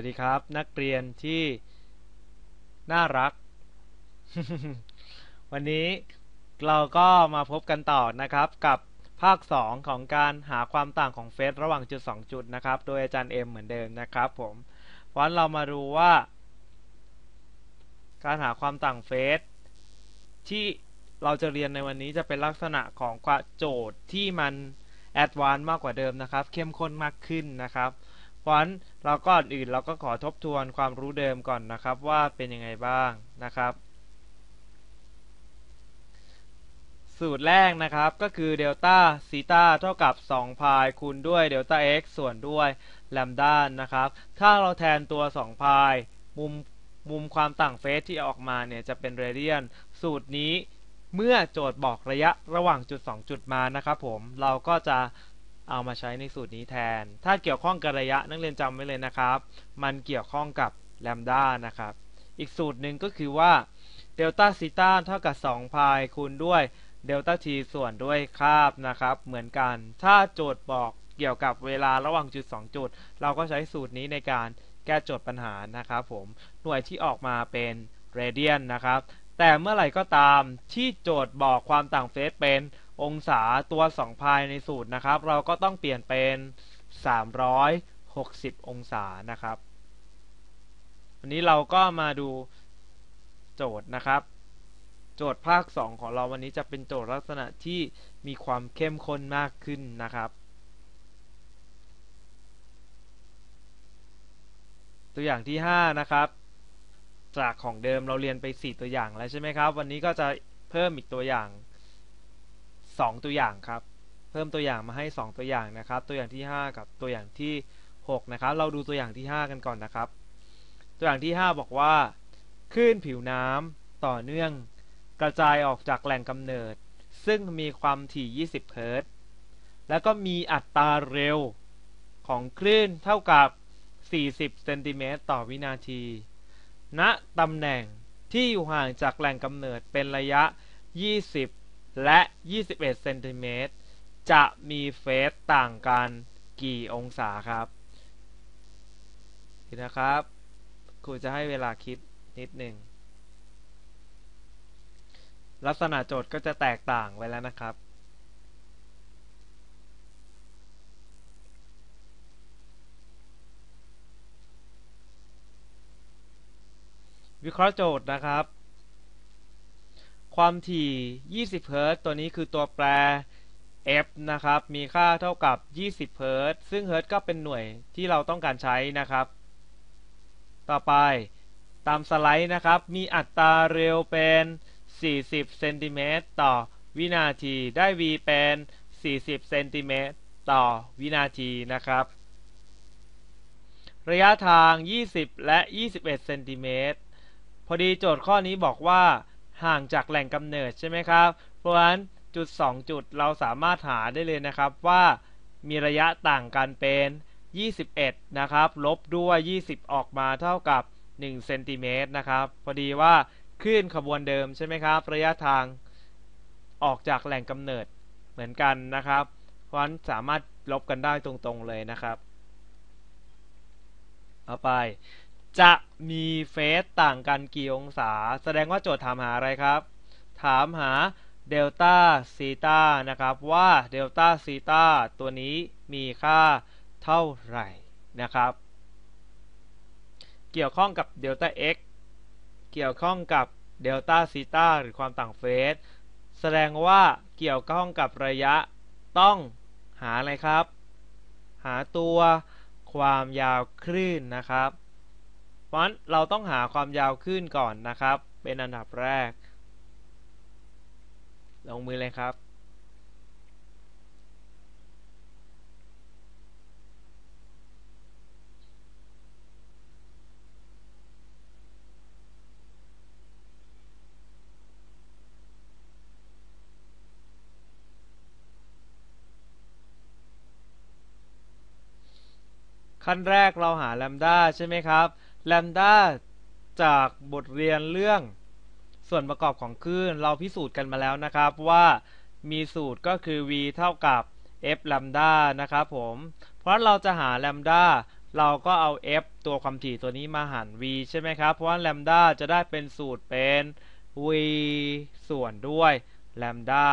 วัสดีครับ นักเรียนที่น่ารัก วันนี้เราก็มาพบกันต่อนะครับกับภาค 2 ของการหาความต่างของเฟสระหว่างจุด 2 จุดนะครับ โดยอาจารย์เอ็มเหมือนเดิมนะครับผมเพราะเรามาดูว่า การหาความต่างเฟสที่เราจะเรียนในวันนี้จะเป็นลักษณะของโจทย์ที่มันแอดวานซ์มากกว่าเดิมนะครับ เข้มข้นมากขึ้นนะครับ เพราะฉะนั้นเราก็อื่นเราก็ขอทบทวนความรู้เดิมก่อนนะครับว่าเป็นยังไงบ้างนะครับ สูตรแรกนะครับก็คือเดลต้าซีตาเท่ากับ2พายคูณด้วยเดลต้า x ส่วนด้วยแลมด้านะครับ ถ้าเราแทนตัว2พายมุมมุมความต่างเฟสที่ออกมาเนี่ยจะเป็นเรเดียน สูตรนี้เมื่อโจทย์บอกระยะระหว่างจุด 2 จุดมานะครับผมเราก็จะ เอามาใช้ในสูตรนี้แทน ถ้าเกี่ยวข้องกับระยะนักเรียนจำไว้เลยนะครับ มันเกี่ยวข้องกับแลมด้านะครับ อีกสูตรหนึ่งก็คือว่าเดลต้าซีต้าเท่ากับ2พายคูณด้วยเดลต้าทีส่วนด้วยคาบนะครับ เหมือนกัน ถ้าโจทย์บอกเกี่ยวกับเวลาระหว่างจุด 2 จุด เราก็ใช้สูตรนี้ในการแก้โจทย์ปัญหานะครับผม หน่วยที่ออกมาเป็นเรเดียนนะครับ แต่เมื่อไหร่ก็ตามที่โจทย์บอกความต่างเฟสเป็น องศาตัว 2 พายในสูตรนะครับ เราก็ต้องเปลี่ยนเป็น 360 องศานะครับวันนี้เราก็มาดูโจทย์นะครับ โจทย์ภาค 2 ของเราวันนี้จะเป็นโจทย์ลักษณะที่มีความเข้มข้นมากขึ้นนะครับตัวอย่างที่ 5 นะครับ จากของเดิมเราเรียนไป 4 ตัวอย่างแล้วใช่ไหมครับ วันนี้ก็จะเพิ่มอีกตัวอย่าง 2 ตัวอย่างครับ เพิ่มตัวอย่างมาให้ 2 ตัวอย่างนะครับ ตัวอย่างที่ 5 กับตัวอย่างที่ 6 นะครับ เราดูตัวอย่างที่ 5 กันก่อนนะครับ ตัวอย่างที่ 5 บอกว่าคลื่นผิวน้ำต่อเนื่อง กระจายออกจากแหล่งกำเนิด ซึ่งมีความถี่ 20 เฮิรตซ์แล้วก็มีอัตราเร็วของคลื่นเท่ากับ 40 เซนติเมตรต่อวินาที ณตำแหน่งที่อยู่ห่างจากแหล่งกำเนิดเป็นระยะ 20 และ 21เซนติเมตรจะมีเฟสต่างกันกี่องศาครับนะครับครูจะให้เวลาคิดนิดหนึ่งลักษณะโจทย์ก็จะแตกต่างไว้แล้วนะครับ วิเคราะห์โจทย์นะครับ ความถี่ 20เฮิรต์ตัวนี้คือตัวแปร f นะครับ มีค่าเท่ากับ 20เฮิรตซ์ซึ่งเฮิรต์ก็เป็นหน่วยที่เราต้องการใช้นะครับ ต่อไปตามสไลด์นะครับ มีอัตราเร็วเป็น 40เซนติเมตรต่อวินาที ได้ v เป็น 40เซนติเมตรต่อวินาทีนะครับ ระยะทาง 20 และ 21เซนติเมตรพอดีโจทย์ข้อนี้บอกว่า ห่างจากแหล่งกำเนิดใช่ไหมครับ เพราะฉะนั้นจุด 2 จุดเราสามารถหาได้เลยนะครับว่ามีระยะต่างกันเป็น 21 นะครับ ลบด้วย 20 ออกมาเท่ากับ1เซนติเมตรนะครับ พอดีว่าคลื่นขบวนเดิมใช่ไหมครับ ระยะทางออกจากแหล่งกำเนิดเหมือนกันนะครับ เพราะฉะนั้นสามารถลบกันได้ตรงๆเลยนะครับต่อไป จะมีเฟสต่างกันกี่องศา แสดงว่าโจทย์ถามหาอะไรครับ ถามหาเดลต้าซีตานะครับว่าเดลต้าซีตาตัวนี้มีค่าเท่าไหร่นะครับ เกี่ยวข้องกับเดลต้า x เกี่ยวข้องกับเดลต้าซีตาหรือความต่างเฟส แสดงว่าเกี่ยวข้องกับระยะต้องหาอะไรครับ หาตัวความยาวคลื่นนะครับ เพราะฉะนั้นเราต้องหาความยาวคลื่นก่อนนะครับ เป็นอันดับแรก ลงมือเลยครับขั้นแรกเราหาแลมด้าใช่ไหมครับ แลมด้าจากบทเรียนเรื่องส่วนประกอบของคลื่นเราพิสูจน์กันมาแล้วนะครับว่ามีสูตรก็คือ v เท่ากับ f แลมด้านะครับผม เพราะเราจะหาแลมด้าเราก็เอา f ตัวความถี่ตัวนี้มาหาร v ใช่ไหมครับ เพราะว่าแลมดาจะได้เป็นสูตรเป็น v ส่วนด้วยแลมดา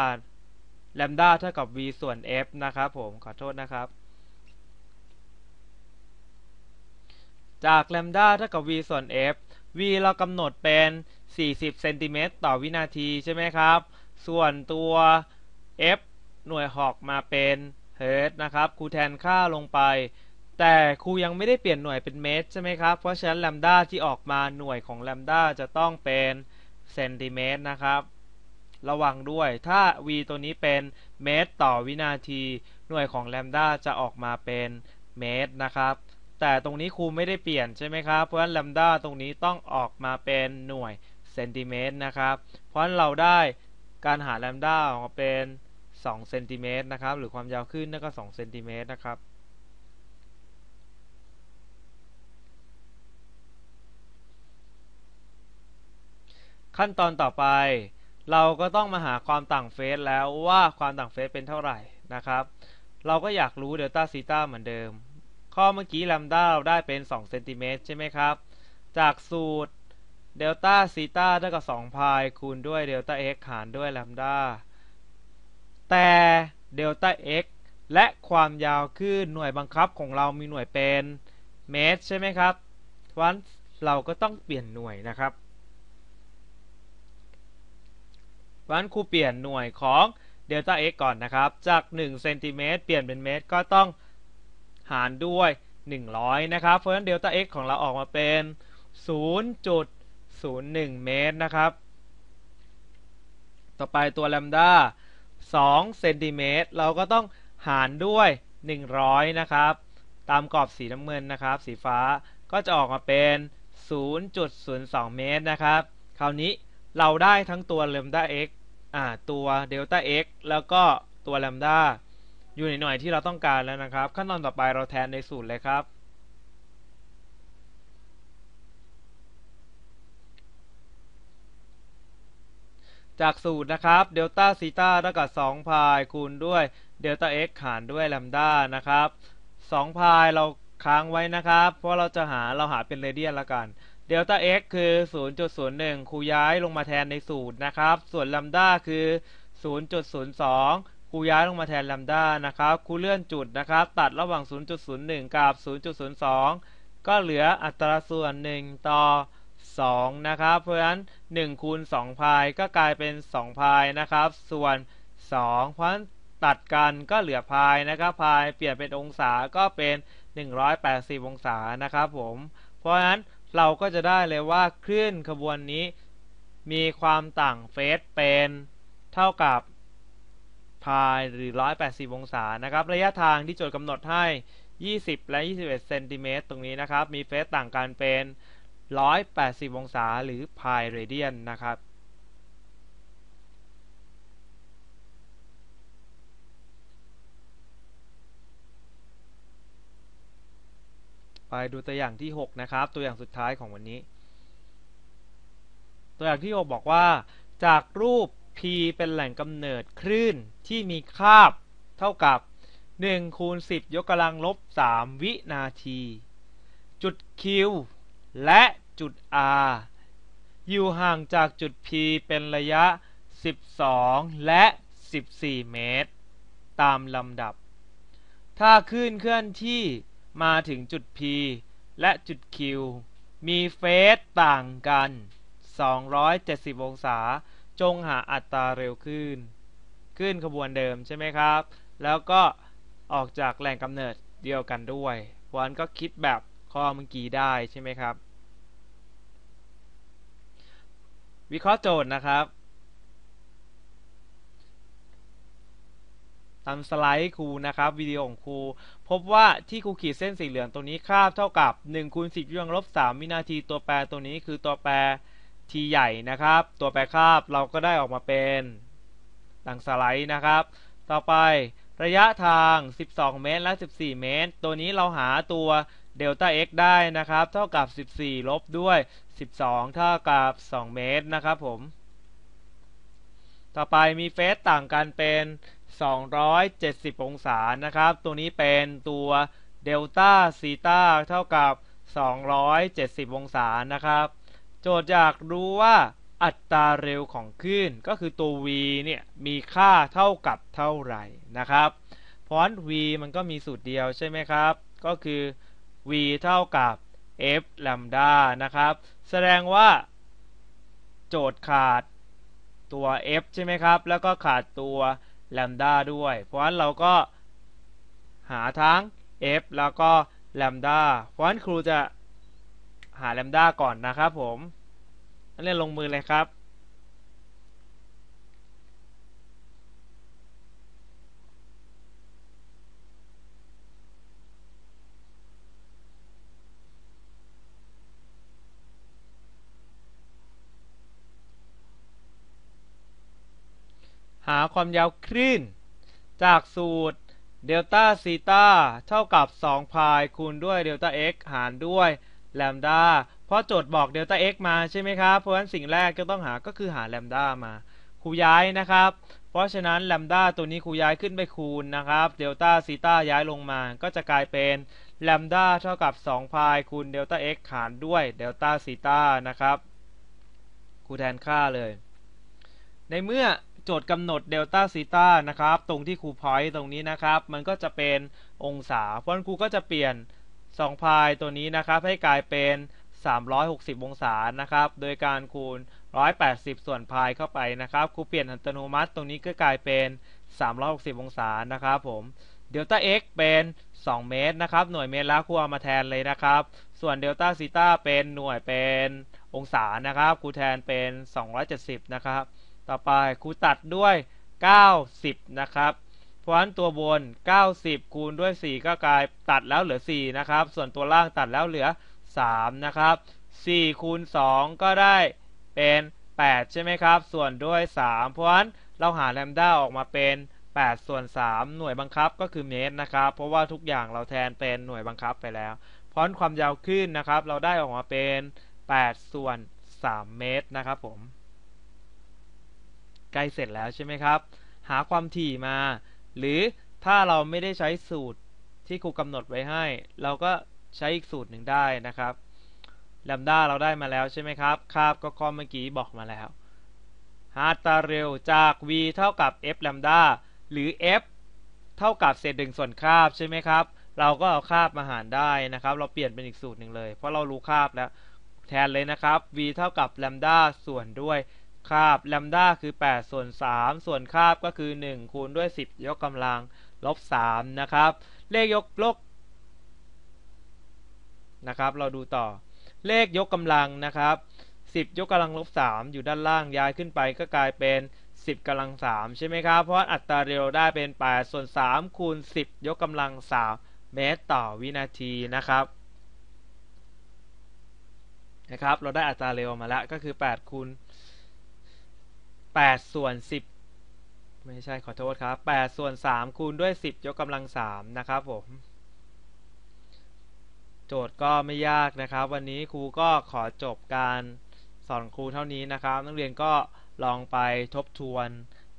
แลมดาเท่ากับ v ส่วน f นะครับผมขอโทษนะครับ จากแลมดาเท่ากับ v ส่วน f v เรากำหนดเป็น 40เซนติเมตรต่อวินาทีใช่ไหมครับ ส่วนตัว f หน่วยหอกมาเป็นเฮิร์ตนะครับครูแทนค่าลงไป แต่ครูยังไม่ได้เปลี่ยนหน่วยเป็นเมตรใช่ไหมครับ เพราะฉะนั้นแลมดาที่ออกมาหน่วยของแลมดาจะต้องเป็นเซนติเมตรนะครับ ระวังด้วยถ้า v ตัวนี้เป็นเมตรต่อวินาที หน่วยของแลมดาจะออกมาเป็นเมตรนะครับ แต่ตรงนี้ครูไม่ได้เปลี่ยนใช่ไหมครับ เพราะฉะนั้นแลมดาตรงนี้ต้องออกมาเป็นหน่วยเซนติเมตรนะครับ เพราะฉะนั้นเราได้การหาแลมดาออกมาเป็น2เซนติเมตรนะครับ หรือความยาวขึ้นนั่นก็2เซนติเมตรนะครับขั้นตอนต่อไป เราก็ต้องมาหาความต่างเฟสแล้วว่าความต่างเฟสเป็นเท่าไหร่นะครับ เราก็อยากรู้เดลต้าซีต้าเหมือนเดิม ข้อเมื่อกี้แลมด้าเราได้เป็น2เซนติเมตรใช่ไหมครับ จากสูตรเดลต้าซีตาเท่ากับ2พายคูณด้วยเดลต้า x หารด้วยแลมด้า แต่เดลต้า x และความยาวคลื่นหน่วยบังคับของเรามีหน่วยเป็นเมตรใช่ไหมครับเพราะฉะนั้นเราก็ต้องเปลี่ยนหน่วยนะครับเพราะฉะนั้นครูเปลี่ยนหน่วยของเดลต้า x ก่อนนะครับ จาก1เซนติเมตรเปลี่ยนเป็นเมตรก็ต้อง หารด้วย 100 นะครับเพราะฉะนั้นเดลต้า x ของเราออกมาเป็น 0.01 เมตรนะครับ ต่อไปตัวแลมด้า2เซนติเมตรเราก็ต้องหารด้วย 100 นะครับ ตามกรอบสีน้ำเงินนะครับ สีฟ้าก็จะออกมาเป็น 0.02 เมตรนะครับ คราวนี้เราได้ทั้งตัวเลมด้า x อ่า ตัวเดลต้า x แล้วก็ตัวแลมด้า อยู่ในหน่วยที่เราต้องการแล้วนะครับ ขั้นตอนต่อไปเราแทนในสูตรเลยครับ จากสูตรนะครับเดลต้าซีตาเท่ากับ2พายคูณด้วยเดลต้า x หารด้วยแลมด้านะครับ2พายเราค้างไว้นะครับ เพราะเราจะหาเราหาเป็นเรเดียนละกันเดลต้า x คือ 0.01 คูย้ายลงมาแทนในสูตรนะครับ ส่วนแลมด้าคือ 0.02 คูย้ายลงมาแทนแลมด้านะครับคูเลื่อนจุดนะครับ ตัดระหว่าง 0.01 กับ 0.02 ก็เหลืออัตราส่วน 1 ต่อ 2 นะครับ เพราะฉะนั้น 1 คูณ 2 พายก็กลายเป็น 2 พายนะครับ ส่วน 2 เพราะฉะนั้นตัดกันก็เหลือพายนะครับ พายเปลี่ยนเป็นองศาก็เป็น 180 องศานะครับผม เพราะฉะนั้นเราก็จะได้เลยว่าคลื่นขบวนนี้มีความต่างเฟสเป็นเท่ากับ พายหรือ 180 องศานะครับ ระยะทางที่โจทย์กำหนดให้ 20 และ 21 เซนติเมตรตรงนี้นะครับ มีเฟสต่างกันเป็น 180 องศาหรือพายเรเดียนนะครับไปดูตัวอย่างที่ 6 นะครับ ตัวอย่างสุดท้ายของวันนี้ ตัวอย่างที่ 6 บอกว่า จากรูป P เป็นแหล่งกำเนิดคลื่นที่มีคาบเท่ากับ 1 คูณ 10 ยกกำลังลบ 3 วินาที จุด Q และจุด R อยู่ห่างจากจุด P เป็นระยะ 12 และ 14 เมตร ตามลำดับ ถ้าขึ้นเคลื่อนที่มาถึงจุด P และจุด Q มีเฟสต่างกัน 270 องศา จงหาอัตราเร็วขึ้น ขึ้นขบวนเดิมใช่ไหมครับ แล้วก็ออกจากแหล่งกำเนิดเดียวกันด้วยวันก็คิดแบบข้อเมื่อกี้ได้ใช่ไหมครับ วิเคราะห์โจทย์นะครับตามสไลด์ครูนะครับวิดีโอของครูพบว่าที่ครูขีดเส้นสีเหลืองตัวนี้คาบเท่ากับ1คูณ10ยกกำลังลบ3วินาทีตัวแปรตัวนี้คือตัวแปร t ใหญ่นะครับ ตัวแปรคาบเราก็ได้ออกมาเป็นดังสไลด์นะครับ ต่อไประยะทาง 12 เมตร และ 14 เมตร ตัวนี้เราหาตัวเดลต้า x ได้นะครับ เท่ากับ 14 ลบด้วย 12 เท่ากับ 2 เมตรนะครับผม ต่อไปมีเฟสต่างกันเป็น 270 องศานะครับ ตัวนี้เป็นตัวเดลต้าซีตาเท่ากับ 270 องศานะครับ โจทย์อยากรู้ว่าอัตราเร็วของคลื่นก็คือตัว v เนี่ยมีค่าเท่ากับเท่าไหร่นะครับเพราะ v มันก็มีสูตรเดียวใช่ไหมครับ ก็คือ v เท่ากับ f แลมดานะครับ แสดงว่า โจทย์ขาดตัว f ใช่ไหมครับ แล้วก็ขาดตัวแลมดาด้วย เพราะฉะนั้นเราก็หาทั้ง f แล้วก็แลมดาเพราะฉะนั้นครูจะ หาแลมด้าก่อนนะครับผมนักเรียนลงมือเลยครับ หาความยาวคลื่น จากสูตรเดลต้าซีตาเท่ากับ2พายคูณด้วยเดลต้า x หารด้วย แลมดาเพราะโจทย์บอกเดลต้า x มาใช่ไหมครับ เพราะฉะนั้นสิ่งแรกก็ต้องหาก็คือหาแลมดามาครูย้ายนะครับ เพราะฉะนั้นแลมดาตัวนี้ครูย้ายขึ้นไปคูณนะครับเดลต้าซีต้าย้ายลงมา ก็จะกลายเป็นแลมดาเท่ากับ2พายคูณเดลต้า x หารด้วยเดลต้าซีต้านะครับครูแทนค่าเลย ในเมื่อโจทย์กำหนดเดลต้าซีต้านะครับ ตรงที่ครูพอยต์ตรงนี้นะครับ มันก็จะเป็นองศา เพราะฉะนั้นครูก็จะเปลี่ยน 2 พายตัวนี้นะครับให้กลายเป็น 360 องศานะครับ โดยการคูณ 180 ส่วนพายเข้าไปนะครับครูเปลี่ยนอัตโนมัติตรงนี้ก็กลายเป็น 360 องศานะครับผมเดลต้า x เป็น 2 เมตรนะครับ หน่วยเมตรแล้วครูเอามาแทนเลยนะครับ ส่วนเดลต้าซีต้าเป็นหน่วยเป็นองศานะครับครูแทนเป็น 270 นะครับ ต่อไปครูตัดด้วย 90 นะครับ เพราะฉะนั้นตัวบน 90 คูณด้วย 4 ก็กลายตัดแล้วเหลือ 4 นะครับ ส่วนตัวล่างตัดแล้วเหลือ 3 นะครับ 4 คูณ 2 ก็ได้เป็น 8 ใช่ไหมครับ ส่วนด้วย 3 เพราะฉะนั้นเราหาแลมด้าออกมาเป็น 8 ส่วน 3 หน่วยบังคับก็คือเมตรนะครับ เพราะว่าทุกอย่างเราแทนเป็นหน่วยบังคับไปแล้ว เพราะความยาวขึ้นนะครับ เราได้ออกมาเป็น 8 ส่วน 3 เมตรนะครับผม ใกล้เสร็จแล้วใช่ไหมครับ หาความถี่มา หรือถ้าเราไม่ได้ใช้สูตรที่ครูกำหนดไว้ให้ เราก็ใช้อีกสูตรหนึ่งได้นะครับแลมด้าเราได้มาแล้วใช่ไหมครับคาบก็ข้อเมื่อกี้บอกมาแล้วหาตาเร็วจาก v เท่ากับ f แลมด้าหรือ f เท่ากับเศษหนึ่งส่วนคาบใช่ไหมครับ เราก็เอาคาบมาหารได้นะครับ เราเปลี่ยนเป็นอีกสูตรหนึ่งเลย เพราะเรารู้คาบแล้ว แทนเลยนะครับ v เท่ากับแลมด้าส่วนด้วย คาบแลมด้าคือ 8 ส่วน 3 ส่วนคาบก็คือ 1 คูณด้วย 10 ยกกำลังลบ 3 นะครับ เลขยกลกนะครับ เราดูต่อ เลขยกกำลังนะครับ 10 ยกกำลังลบ 3 อยู่ด้านล่างย้ายขึ้นไปก็กลายเป็น 10กำลัง 3 ใช่ไหมครับ เพราะอัตราเร็วได้เป็น 8 ส่วน 3 คูณ 10 ยกกำลัง 3 เมตรต่อวินาทีนะครับนะครับ เราได้อัตราเร็วมาแล้วก็คือ 8 คูณ 8 ส่วน 10 ไม่ใช่ขอโทษครับ 8 ส่วน 3 คูณด้วย 10 ยกกำลัง 3 นะครับผม โจทย์ก็ไม่ยากนะครับ วันนี้ครูก็ขอจบการสอนครูเท่านี้นะครับ นักเรียนก็ลองไปทบทวน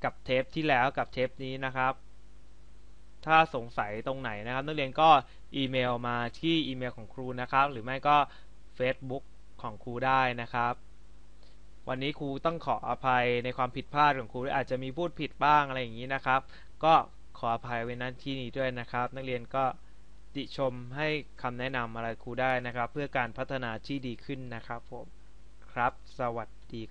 กับเทปที่แล้วกับเทปนี้นะครับ ถ้าสงสัยตรงไหนนะครับ นักเรียนก็อีเมลมาที่อีเมลของครูนะครับ หรือไม่ก็ Facebook ของครูได้นะครับ วันนี้ครูต้องขออภัยในความผิดพลาดของครูอาจจะมีพูดผิดบ้างอะไรอย่างนี้นะครับ ก็ขออภัยไว้นั้นที่นี้ด้วยนะครับ นักเรียนก็ติชมให้คำแนะนำอะไรครูได้นะครับ เพื่อการพัฒนาที่ดีขึ้นนะครับผมครับ สวัสดี